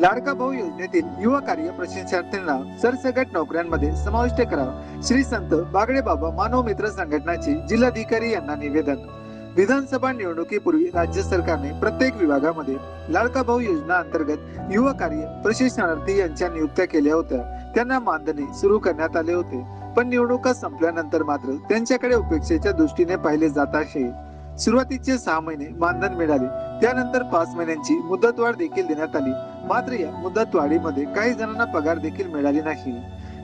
लाडका भाऊ योजनेतील युवा कार्य प्रशिक्षणार्थींना सरसगट नोकऱ्यांमध्ये समाविष्ट करा. श्री संत बागडे बाबा मानव मित्र संघटनाचे जिल्हाधिकारी यांना निवेदन. विधानसभा निवडणुकीपूर्वी राज्य सरकारने प्रत्येक विभागामध्ये लाडका भाऊ योजना अंतर्गत युवा कार्य प्रशिक्षणार्थी यांच्या नियुक्त्या केल्या होत्या. त्यांना मानधने सुरू करण्यात आले होते. पण निवडणुका संपल्यानंतर मात्र त्यांच्याकडे उपेक्षेच्या दृष्टीने पाहिले जात आहे सुरुवातीचे सहा महिने मानधन मिळाले. त्यानंतर पाच महिन्यांची मुदतवाढ देखील देण्यात आली. मात्र या मुदतवाढीमध्ये काही जणांना पगार देखील मिळाले नाही.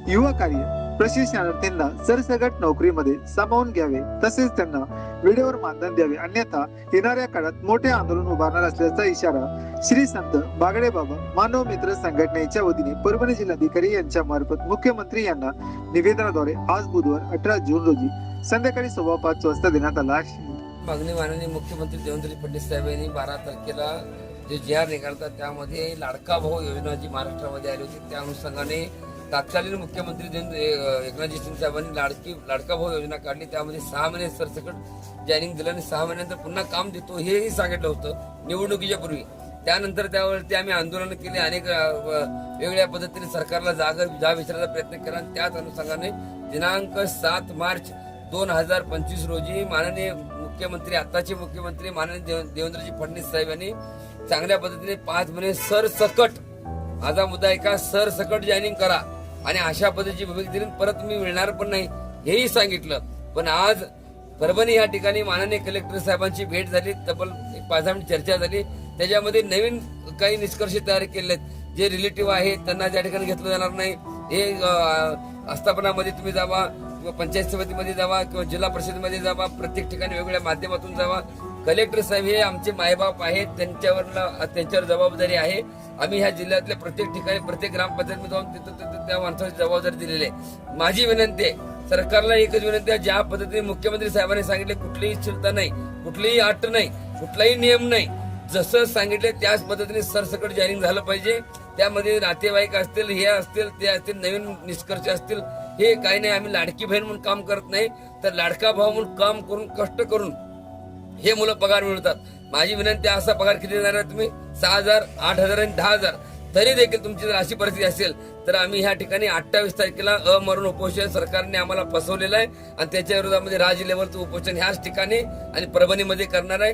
युवा कार्य प्रशिक्षणार्थींना सरसगट नोकरीमध्ये सामावून घ्यावे तसेच त्यांना वेळेवर मानधन द्यावे. अन्यथा येणाऱ्या काळात मोठे आंदोलन उभारणार असल्याचा इशारा श्री संत बागडे बाबा मानव मित्र संघटनेच्या वतीने परभणी जिल्हाधिकारी यांच्या मार्फत मुख्यमंत्री यांना निवेदनाद्वारे आज बुधवार अठरा जून रोजी संध्याकाळी सव्वा पाच वाजता देण्यात आला आहे. मागणी माननीय मुख्यमंत्री देवेंद्र फडणवीस साहेब यांनी बारा तारखेला जे जे आर निघालतात त्यामध्ये लाडका भाऊ योजना जी महाराष्ट्रामध्ये आली होती त्या अनुषंगाने तत्कालीन मुख्यमंत्री देवेंद्र एकनाथजी शिंदे साहेबांनी लाडकी लाडका भाऊ योजना काढली. त्यामध्ये सहा महिने सरसकट जॉईनिंग दिलं आणि सहा महिन्यानंतर पुन्हा काम देतो हेही सांगितलं होतं निवडणुकीच्या पूर्वी. त्यानंतर त्यावरती आम्ही आंदोलन केले अनेक वेगळ्या पद्धतीने सरकारला जागा जा विचारायचा प्रयत्न केला आणि त्याच अनुषंगाने दिनांक सात मार्च दोन हजार पंचवीस रोजी माननीय मुख्यमंत्री आताचे मुख्यमंत्री माननीय देव- देवेंद्रजी फडणवीस साहेब यांनी चांगल्या पद्धतीने पाच महिने सरसकट माझा मुद्दा आहे का सरसकट जॉईनिंग करा आणि अशा पद्धतीची भूमिका दिली परत मी मिळणार पण नाही हेही सांगितलं. पण आज परभणी या ठिकाणी माननीय कलेक्टर साहेबांची भेट झाली तब्बल एक पाच दहा मिनिट चर्चा झाली. त्याच्यामध्ये नवीन काही निष्कर्ष तयार केले आहेत. जे रिलेटिव्ह आहेत त्यांना त्या ठिकाणी घेतलं जाणार नाही. हे आस्थापनामध्ये तुम्ही जावा. किंवा पंचायत समितीमध्ये जावा किंवा जिल्हा परिषदेमध्ये जावा प्रत्येक ठिकाणी वेगवेगळ्या माध्यमातून जावा. कलेक्टर साहेब हे आमचे मायबाप आहेत त्यांच्यावर त्यांच्यावर जबाबदारी आहे. आम्ही ह्या जिल्ह्यातल्या प्रत्येक ठिकाणी प्रत्येक ग्रामपंचायतमध्ये जाऊन तिथं तिथं त्या माणसाची जबाबदारी दिलेली आहे. माझी विनंती आहे सरकारला एकच विनंती आहे ज्या पद्धतीने मुख्यमंत्री साहेबांनी सांगितले कुठलीही शिलता नाही कुठलीही अट नाही कुठलाही नियम नाही. जसं सांगितलं त्याच पद्धतीने सरसकट जाहीर झालं पाहिजे. त्यामध्ये नातेवाईक असतील हे असतील ते असतील नवीन निष्कर्ष असतील हे काही नाही आम्ही लाडकी बहीण म्हणून काम करत नाही तर लाडका भाऊ म्हणून काम करून कष्ट करून हे मुलं पगार मिळवतात माझी विनंती असा पगार किती देणार आहे तुम्ही? सहा हजार आठ हजार आणि दहा हजार. तरी देखील तुमची जर अशी परिस्थिती असेल तर आम्ही ह्या ठिकाणी अठ्ठावीस तारखेला अमरण उपोषण सरकारने आम्हाला फसवलेलं आहे. आणि त्याच्या विरोधामध्ये राज लेवलचं उपोषण ह्याच ठिकाणी आणि परभणीमध्ये करणार आहे.